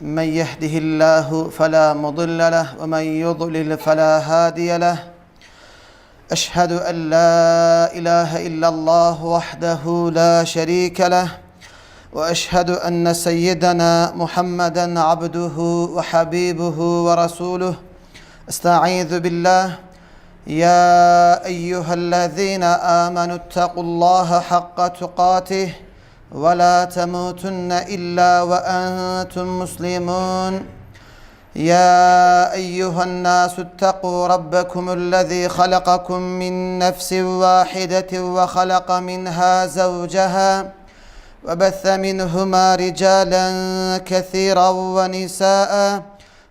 من يهده الله فلا مضل له ومن يضلل فلا هادي له. أشهد أن لا إله إلا الله وحده لا شريك له وأشهد أن سيدنا محمدا عبده وحبيبه ورسوله. أستعيذ بالله. يا أيها الذين آمنوا اتقوا الله حق تقاته. ولا تموتن إلا وأنتم مسلمون. يا أيها الناس اتقوا ربكم الذي خلقكم من نفس واحدة وخلق منها زوجها وبث منهما رجالا كثيرا ونساء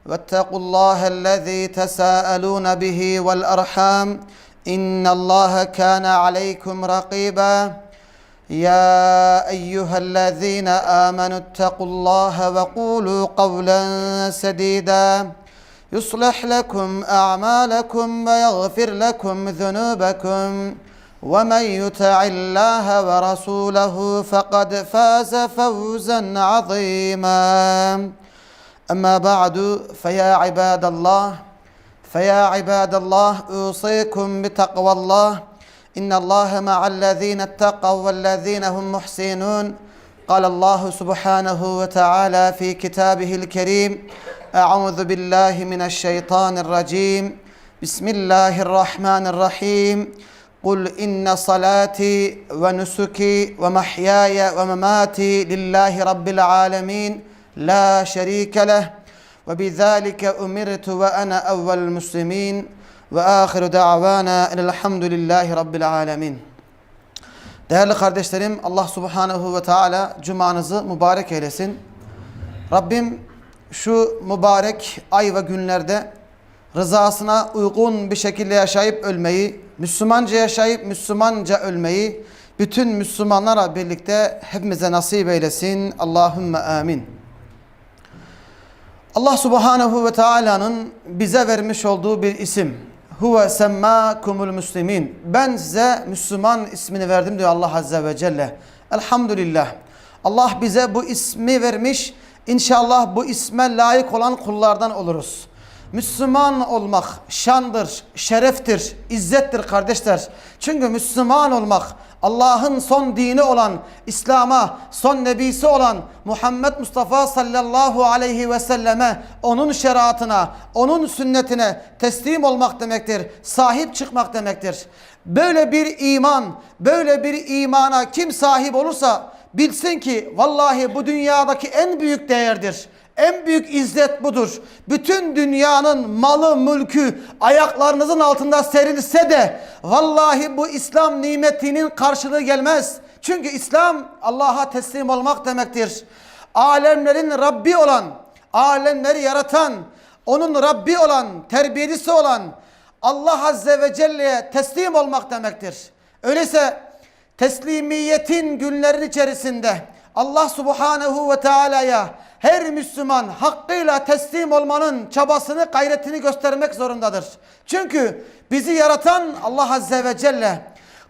واتقوا الله الذي تساءلون به والأرحام إن الله كان عليكم رقيبا. يا أيها الذين آمنوا اتقوا الله وقولوا قولا سديدا. يصلح لكم أعمالكم ويغفر لكم ذنوبكم. ومن يطع الله ورسوله فقد فاز فوزا عظيما. أما بعد فيا عباد الله فيا عباد الله أوصيكم بتقوى الله. ان الله مع الذين اتقوا والذين هم محسنون قال الله سبحانه وتعالى في كتابه الكريم اعوذ بالله من الشيطان الرجيم بسم الله الرحمن الرحيم قل إن صلاتي ونسكي ومحياي ومماتي لله رب العالمين لا شريك له وبذلك أمرت وأنا أول المسلمين Ve ahiru da'vana elhamdülillahi rabbil alemin. Değerli kardeşlerim Allah subhanehu ve teala cumanızı mübarek eylesin. Rabbim şu mübarek ay ve günlerde rızasına uygun bir şekilde yaşayıp ölmeyi, Müslümanca yaşayıp Müslümanca ölmeyi bütün Müslümanlara birlikte hepimize nasip eylesin. Allahümme amin. Allah subhanehu ve teala'nın bize vermiş olduğu bir isim. Huve semmâkumul muslimin. Ben size Müslüman ismini verdim diyor Allah Azze ve Celle. Elhamdülillah. Allah bize bu ismi vermiş. İnşallah bu isme layık olan kullardan oluruz. Müslüman olmak şandır, şereftir, izzettir kardeşler. Çünkü Müslüman olmak Allah'ın son dini olan İslam'a, son nebisi olan Muhammed Mustafa sallallahu aleyhi ve selleme, onun şeriatına, onun sünnetine teslim olmak demektir. Sahip çıkmak demektir. Böyle bir iman, böyle bir imana kim sahip olursa bilsin ki vallahi bu dünyadaki en büyük değerdir. En büyük izzet budur. Bütün dünyanın malı, mülkü ayaklarınızın altında serilse de vallahi bu İslam nimetinin karşılığı gelmez. Çünkü İslam Allah'a teslim olmak demektir. Alemlerin Rabbi olan, alemleri yaratan, onun Rabbi olan, terbiyecisi olan Allah Azze ve Celle'ye teslim olmak demektir. Öyleyse teslimiyetin günlerin içerisinde Allah Subhanahu ve Teala'ya her Müslüman hakkıyla teslim olmanın çabasını, gayretini göstermek zorundadır. Çünkü bizi yaratan Allah Azze ve Celle,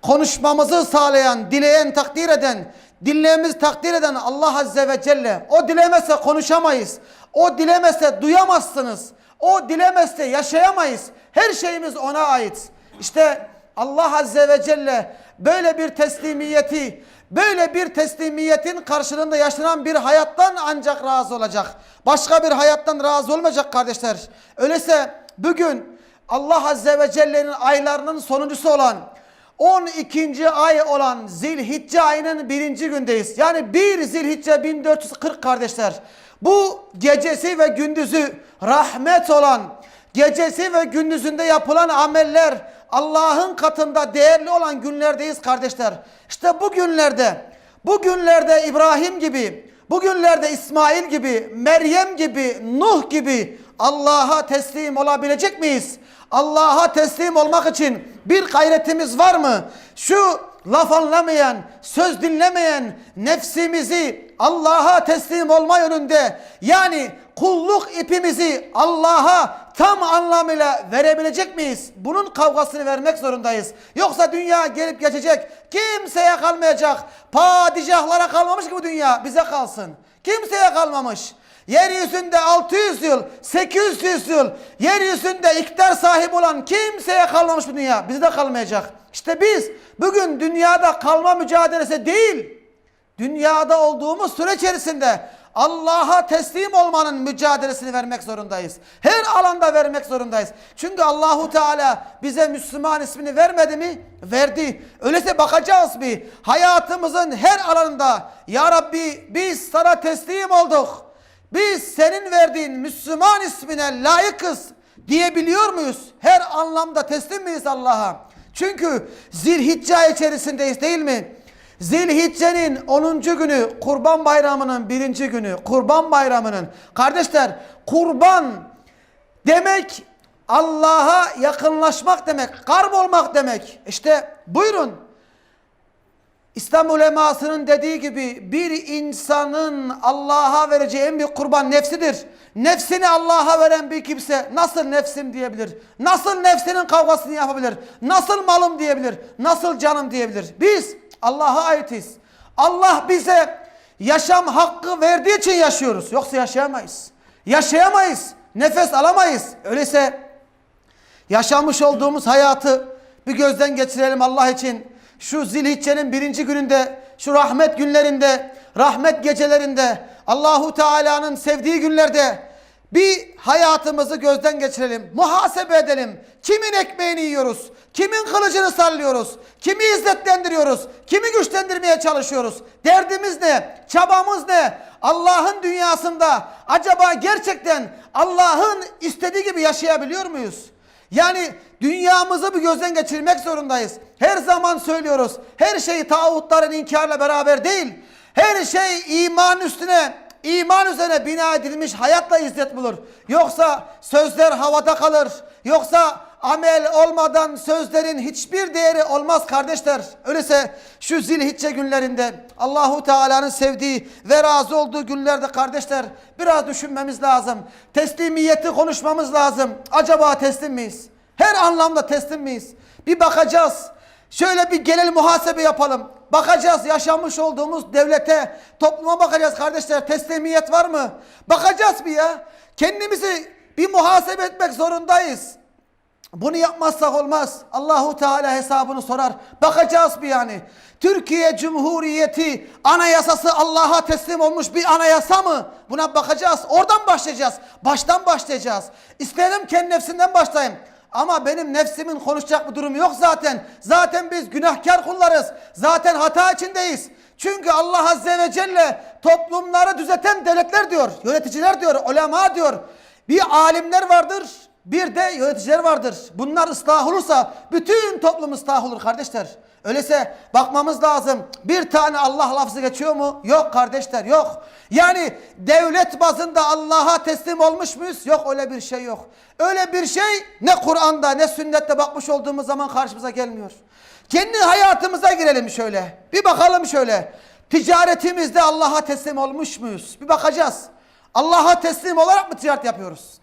konuşmamızı sağlayan, dileyen, takdir eden, dinleyemiz takdir eden Allah Azze ve Celle. O dilemezse konuşamayız. O dilemezse duyamazsınız. O dilemezse yaşayamayız. Her şeyimiz ona ait. İşte Allah Azze ve Celle böyle bir teslimiyeti, böyle bir teslimiyetin karşılığında yaşanan bir hayattan ancak razı olacak. Başka bir hayattan razı olmayacak kardeşler. Öyleyse bugün Allah Azze ve Celle'nin aylarının sonuncusu olan 12. ay olan Zilhicce ayının birinci gündeyiz. Yani 1 Zilhicce 1440 kardeşler. Bu gecesi ve gündüzü rahmet olan, gecesi ve gündüzünde yapılan ameller Allah'ın katında değerli olan günlerdeyiz kardeşler. İşte bu günlerde, bu günlerde İbrahim gibi, bugünlerde İsmail gibi, Meryem gibi, Nuh gibi Allah'a teslim olabilecek miyiz? Allah'a teslim olmak için bir gayretimiz var mı? Şu laf anlamayan, söz dinlemeyen nefsimizi Allah'a teslim olma yönünde yani kulluk ipimizi Allah'a tam anlamıyla verebilecek miyiz? Bunun kavgasını vermek zorundayız. Yoksa dünya gelip geçecek. Kimseye kalmayacak. Padişahlara kalmamış ki bu dünya bize kalsın. Kimseye kalmamış. Yeryüzünde 600 yıl, 800 yıl yeryüzünde iktidar sahibi olan kimseye kalmamış bu dünya. Bize de kalmayacak. İşte biz bugün dünyada kalma mücadelesi değil, dünyada olduğumuz süre içerisinde Allah'a teslim olmanın mücadelesini vermek zorundayız. Her alanda vermek zorundayız. Çünkü Allahu Teala bize Müslüman ismini vermedi mi? Verdi. Öyleyse bakacağız bir hayatımızın her alanında Ya Rabbi biz sana teslim olduk. Biz senin verdiğin Müslüman ismine layıkız diyebiliyor muyuz? Her anlamda teslim miyiz Allah'a? Çünkü zilhicce içerisindeyiz değil mi? Zilhicce'nin 10. günü Kurban Bayramı'nın birinci günü Kurban Bayramı'nın kardeşler kurban demek Allah'a yakınlaşmak demek karb olmak demek işte buyurun İslam ulemasının dediği gibi bir insanın Allah'a vereceği en büyük kurban nefsidir. Nefsini Allah'a veren bir kimse nasıl nefsim diyebilir? Nasıl nefsinin kavgasını yapabilir? Nasıl malım diyebilir? Nasıl canım diyebilir? Biz Allah'a aitiz. Allah bize yaşam hakkı verdiği için yaşıyoruz. Yoksa yaşayamayız. Yaşayamayız. Nefes alamayız. Öyleyse yaşamış olduğumuz hayatı bir gözden geçirelim Allah için. Şu zilhiccenin birinci gününde, şu rahmet günlerinde, rahmet gecelerinde, Allahu Teala'nın sevdiği günlerde bir hayatımızı gözden geçirelim. Muhasebe edelim. Kimin ekmeğini yiyoruz? Kimin kılıcını sallıyoruz? Kimi izzetlendiriyoruz? Kimi güçlendirmeye çalışıyoruz? Derdimiz ne? Çabamız ne? Allah'ın dünyasında acaba gerçekten Allah'ın istediği gibi yaşayabiliyor muyuz? Yani dünyamızı bir gözden geçirmek zorundayız. Her zaman söylüyoruz. Her şey tağutların inkarla beraber değil. Her şey iman üstüne, iman üzerine bina edilmiş hayatla izzet bulur. Yoksa sözler havada kalır. Yoksa amel olmadan sözlerin hiçbir değeri olmaz kardeşler. Öyleyse şu zilhicce günlerinde Allahu Teala'nın sevdiği ve razı olduğu günlerde kardeşler biraz düşünmemiz lazım. Teslimiyeti konuşmamız lazım. Acaba teslim miyiz? Her anlamda teslim miyiz? Bir bakacağız. Şöyle bir genel muhasebe yapalım. Bakacağız yaşamış olduğumuz devlete, topluma bakacağız kardeşler. Teslimiyet var mı? Bakacağız bir ya. Kendimizi bir muhasebe etmek zorundayız. Bunu yapmazsak olmaz. Allahu Teala hesabını sorar. Bakacağız bir yani. Türkiye Cumhuriyeti anayasası Allah'a teslim olmuş bir anayasa mı? Buna bakacağız. Oradan başlayacağız. Baştan başlayacağız. İstedim kendi nefsinden başlayayım. Ama benim nefsimin konuşacak bir durumu yok zaten. Zaten biz günahkar kullarız. Zaten hata içindeyiz. Çünkü Allah Azze ve Celle toplumları düzeten devletler diyor. Yöneticiler diyor. Ulema diyor. Bir alimler vardır. Bir de yöneticiler vardır. Bunlar ıslah olursa bütün toplum ıslah olur kardeşler. Öyleyse bakmamız lazım. Bir tane Allah lafzı geçiyor mu? Yok kardeşler yok. Yani devlet bazında Allah'a teslim olmuş muyuz? Yok öyle bir şey yok. Öyle bir şey ne Kur'an'da ne sünnette bakmış olduğumuz zaman karşımıza gelmiyor. Kendi hayatımıza girelim şöyle. Bir bakalım şöyle. Ticaretimizde Allah'a teslim olmuş muyuz? Bir bakacağız. Allah'a teslim olarak mı ticaret yapıyoruz?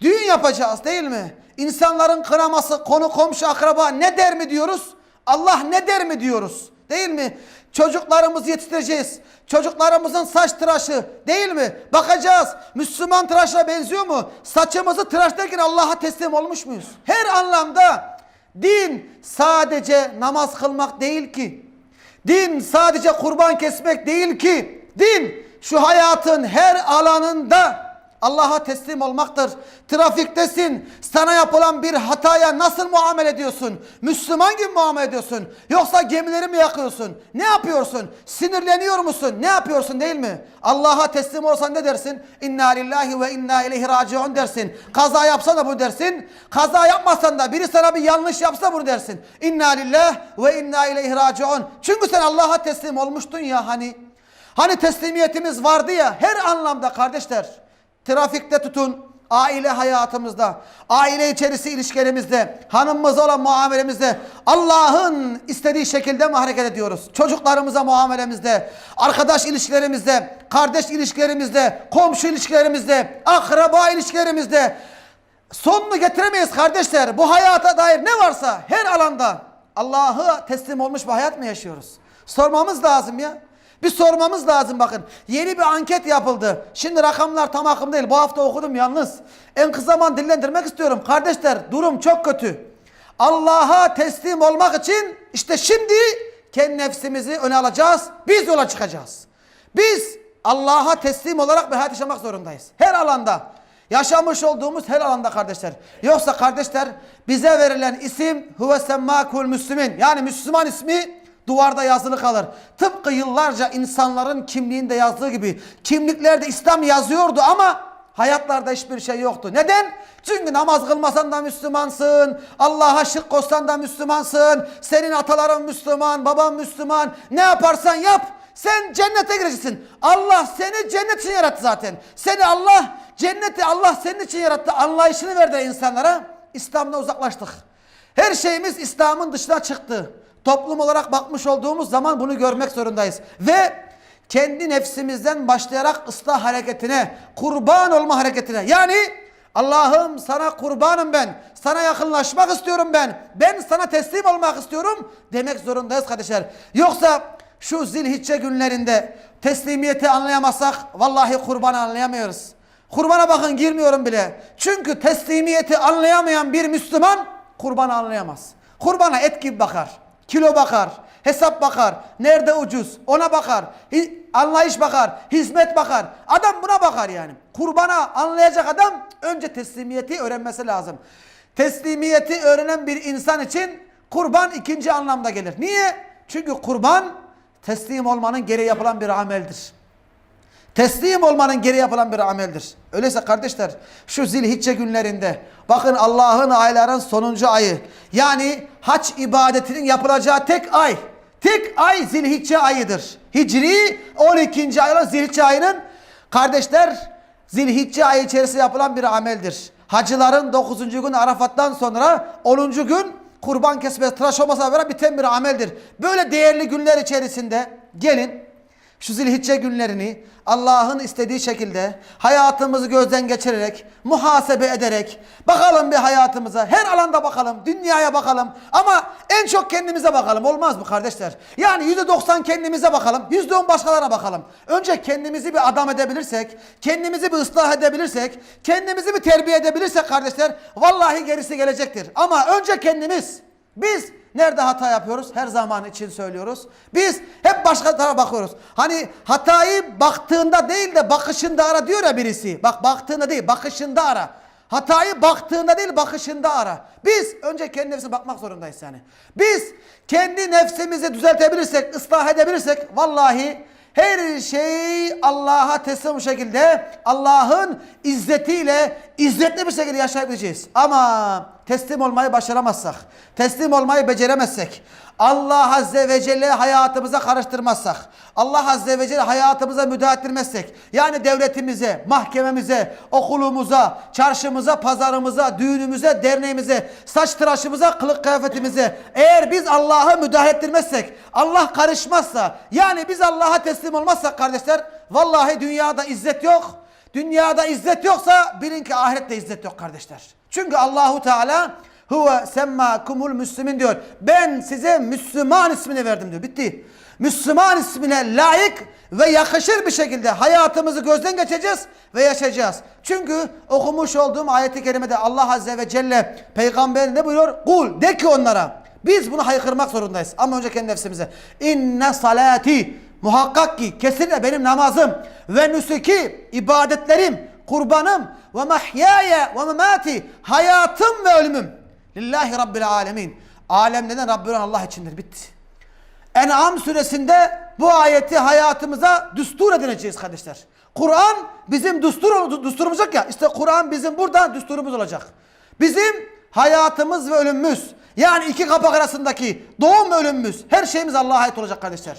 Düğün yapacağız değil mi? İnsanların kınaması, konu komşu akraba ne der mi diyoruz? Allah ne der mi diyoruz? Değil mi? Çocuklarımızı yetiştireceğiz. Çocuklarımızın saç tıraşı değil mi? Bakacağız. Müslüman tıraşına benziyor mu? Saçımızı tıraşlarken Allah'a teslim olmuş muyuz? Her anlamda din sadece namaz kılmak değil ki. Din sadece kurban kesmek değil ki. Din şu hayatın her alanında Allah'a teslim olmaktır. Trafiktesin. Sana yapılan bir hataya nasıl muamele ediyorsun? Müslüman gibi muamele ediyorsun. Yoksa gemileri mi yakıyorsun? Ne yapıyorsun? Sinirleniyor musun? Ne yapıyorsun değil mi? Allah'a teslim olsan ne dersin? İnna lillahi ve inna ileyhi raciun dersin. Kaza yapsan da bu dersin. Kaza yapmasan da biri sana bir yanlış yapsa bunu dersin. İnna lillahi ve inna ileyhi raciun. Çünkü sen Allah'a teslim olmuştun ya hani. Hani teslimiyetimiz vardı ya her anlamda kardeşler. Trafikte tutun, aile hayatımızda, aile içerisi ilişkilerimizde, hanımımıza olan muamelemizde Allah'ın istediği şekilde mi hareket ediyoruz? Çocuklarımıza muamelemizde, arkadaş ilişkilerimizde, kardeş ilişkilerimizde, komşu ilişkilerimizde, akraba ilişkilerimizde sonunu getiremeyiz kardeşler. Bu hayata dair ne varsa her alanda Allah'a teslim olmuş bir hayat mı yaşıyoruz? Sormamız lazım ya. Bir sormamız lazım bakın. Yeni bir anket yapıldı. Şimdi rakamlar tam akım değil. Bu hafta okudum yalnız. En kısa zaman dillendirmek istiyorum. Kardeşler durum çok kötü. Allah'a teslim olmak için işte şimdi kendi nefsimizi öne alacağız. Biz yola çıkacağız. Biz Allah'a teslim olarak bir hayat yaşamak zorundayız. Her alanda. Yaşamış olduğumuz her alanda kardeşler. Yoksa kardeşler bize verilen isim huve semmakul müslümin. Yani Müslüman ismi duvarda yazılı kalır. Tıpkı yıllarca insanların kimliğinde yazdığı gibi kimliklerde İslam yazıyordu ama hayatlarda hiçbir şey yoktu. Neden? Çünkü namaz kılmasan da Müslümansın. Allah'a şirk koşsan da Müslümansın. Senin ataların Müslüman, baban Müslüman. Ne yaparsan yap. Sen cennete gireceksin. Allah seni cennet için yarattı zaten. Seni Allah cenneti Allah senin için yarattı. Anlayışını verdi insanlara. İslam'dan uzaklaştık. Her şeyimiz İslam'ın dışına çıktı. Toplum olarak bakmış olduğumuz zaman bunu görmek zorundayız. Ve kendi nefsimizden başlayarak ıslah hareketine, kurban olma hareketine. Yani Allah'ım sana kurbanım ben. Sana yakınlaşmak istiyorum ben. Ben sana teslim olmak istiyorum demek zorundayız kardeşler. Yoksa şu zilhicce günlerinde teslimiyeti anlayamazsak vallahi kurbanı anlayamıyoruz. Kurbana bakın girmiyorum bile. Çünkü teslimiyeti anlayamayan bir Müslüman kurbanı anlayamaz. Kurbana et gibi bakar. Kilo bakar. Hesap bakar. Nerede ucuz ona bakar. Anlayış bakar. Hizmet bakar. Adam buna bakar yani. Kurbana anlayacak adam önce teslimiyeti öğrenmesi lazım. Teslimiyeti öğrenen bir insan için kurban ikinci anlamda gelir. Niye? Çünkü kurban teslim olmanın gereği yapılan bir ameldir. Teslim olmanın geri yapılan bir ameldir. Öyleyse kardeşler şu zilhicce günlerinde bakın Allah'ın ayların sonuncu ayı. Yani haç ibadetinin yapılacağı tek ay. Tek ay zilhicce ayıdır. Hicri 12. ay olan zilhicce ayının kardeşler zilhicce ayı içerisinde yapılan bir ameldir. Hacıların 9. gün Arafat'tan sonra 10. gün kurban kesmesi tıraş olmasına beraber biten bir ameldir. Böyle değerli günler içerisinde gelin şu zilhicce günlerini Allah'ın istediği şekilde hayatımızı gözden geçirerek, muhasebe ederek, bakalım bir hayatımıza, her alanda bakalım, dünyaya bakalım ama en çok kendimize bakalım. Olmaz mı kardeşler? Yani yüzde doksan kendimize bakalım, yüzde on başkalarına bakalım. Önce kendimizi bir adam edebilirsek, kendimizi bir ıslah edebilirsek, kendimizi bir terbiye edebilirsek kardeşler, vallahi gerisi gelecektir. Ama önce kendimiz, biz Nerede hata yapıyoruz? Her zaman için söylüyoruz. Biz hep başka tarafa bakıyoruz. Hani hatayı baktığında değil de bakışında ara diyor ya birisi. Bak baktığında değil bakışında ara. Hatayı baktığında değil bakışında ara. Biz önce kendi nefsine bakmak zorundayız yani. Biz kendi nefsimizi düzeltebilirsek, ıslah edebilirsek vallahi her şey Allah'a teslim bir şekilde Allah'ın izzetiyle izzetli bir şekilde yaşayabileceğiz. Ama teslim olmayı başaramazsak, teslim olmayı beceremezsek, Allah Azze ve Celle hayatımıza karıştırmazsak, Allah Azze ve Celle hayatımıza müdahale ettirmezsek, yani devletimize, mahkememize, okulumuza, çarşımıza, pazarımıza, düğünümüze, derneğimize, saç tıraşımıza, kılık kıyafetimize, eğer biz Allah'a müdahale ettirmezsek, Allah karışmazsa, yani biz Allah'a teslim olmazsak kardeşler, vallahi dünyada izzet yok. Dünyada izzet yoksa bilin ki ahirette izzet yok kardeşler. Çünkü Allahu Teala huve semmakumul müslümin diyor. Ben size Müslüman ismini verdim diyor. Bitti. Müslüman ismine layık ve yakışır bir şekilde hayatımızı gözden geçeceğiz ve yaşayacağız. Çünkü okumuş olduğum ayeti kerimede Allah Azze ve Celle peygamber ne buyuruyor? Kul de ki onlara biz bunu haykırmak zorundayız. Ama önce kendi nefsimize. İnne salati muhakkak ki kesinlikle benim namazım ve nüsuki ibadetlerim, kurbanım ve mahyaya ve memati hayatım ve ölümüm lillahi rabbil alemin. Alemlerin Rabbi olan Allah içindir. Bitti. En'am suresinde bu ayeti hayatımıza düstur edineceğiz kardeşler. Kur'an bizim düstur, düsturumuz yok ya. İşte Kur'an bizim burada düsturumuz olacak. Bizim hayatımız ve ölümümüz. Yani iki kapak arasındaki doğum ve ölümümüz. Her şeyimiz Allah'a ait olacak kardeşler.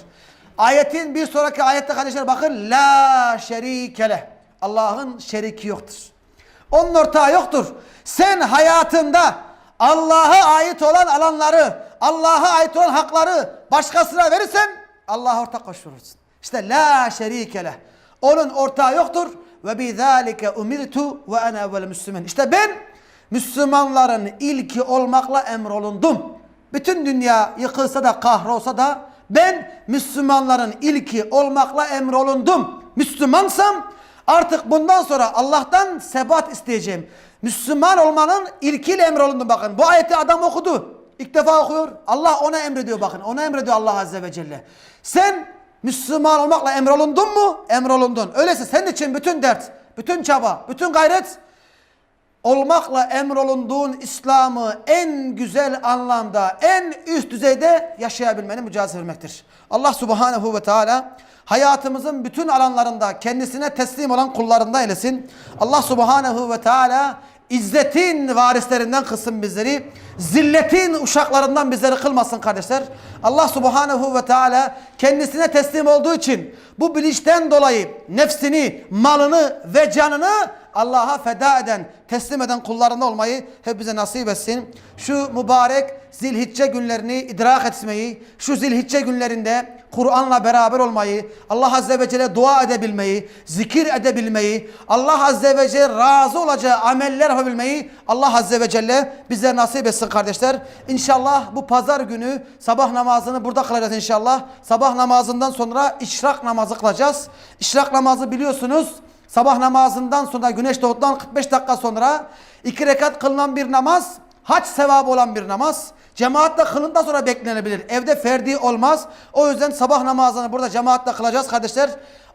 Ayetin bir sonraki ayette kardeşler bakın la şerikele. Allah'ın şeriki yoktur. Onun ortağı yoktur. Sen hayatında Allah'a ait olan alanları, Allah'a ait olan hakları başkasına verirsen Allah'a ortak koşturursun. İşte la şerikele. Onun ortağı yoktur. Ve bizalike umirtu ve ana evvel müslümin. İşte ben Müslümanların ilki olmakla emrolundum. Bütün dünya yıkılsa da kahrolsa da ben Müslümanların ilki olmakla emrolundum. Müslümansam artık bundan sonra Allah'tan sebat isteyeceğim. Müslüman olmanın ilkiyle emrolundum bakın. Bu ayeti adam okudu. İlk defa okuyor. Allah ona emrediyor bakın. Ona emrediyor Allah Azze ve Celle. Sen Müslüman olmakla emrolundun mu? Emrolundun. Öyleyse senin için bütün dert, bütün çaba, bütün gayret olmakla emrolunduğun İslam'ı en güzel anlamda, en üst düzeyde yaşayabilmenin mücadelesi vermektir. Allah Subhanahu ve Teala hayatımızın bütün alanlarında kendisine teslim olan kullarından eylesin. Allah Subhanahu ve Teala İzzetin varislerinden kılsın bizleri. Zilletin uşaklarından bizleri kılmasın kardeşler. Allah subhanehu ve teala kendisine teslim olduğu için bu bilinçten dolayı nefsini, malını ve canını Allah'a feda eden, teslim eden kullarında olmayı hep bize nasip etsin. Şu mübarek zilhicce günlerini idrak etmeyi, şu zilhicce günlerinde Kur'an'la beraber olmayı, Allah Azze ve Celle dua edebilmeyi, zikir edebilmeyi, Allah Azze ve Celle razı olacağı ameller yapabilmeyi Allah Azze ve Celle bize nasip etsin kardeşler. İnşallah bu pazar günü sabah namazını burada kılacağız inşallah. Sabah namazından sonra işrak namazı kılacağız. İşrak namazı biliyorsunuz sabah namazından sonra güneş doğduktan 45 dakika sonra iki rekat kılınan bir namaz hac sevabı olan bir namaz. Cemaatle kılından sonra beklenebilir. Evde ferdi olmaz. O yüzden sabah namazını burada cemaatle kılacağız kardeşler.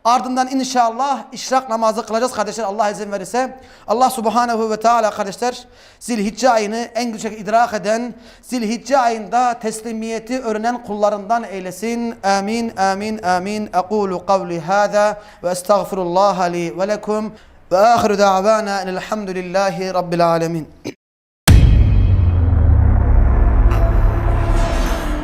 Ardından inşallah işrak namazı kılacağız kardeşler Allah izin verirse. Allah subhanehu ve teala kardeşler zilhicce ayını en güzel idrak eden, zilhicce ayında teslimiyeti öğrenen kullarından eylesin. Amin, amin, amin. Ekulu kavli hâzâ ve estağfirullah li ve lekum. Ve ahiru da'vana elhamdülillahi rabbil alemin.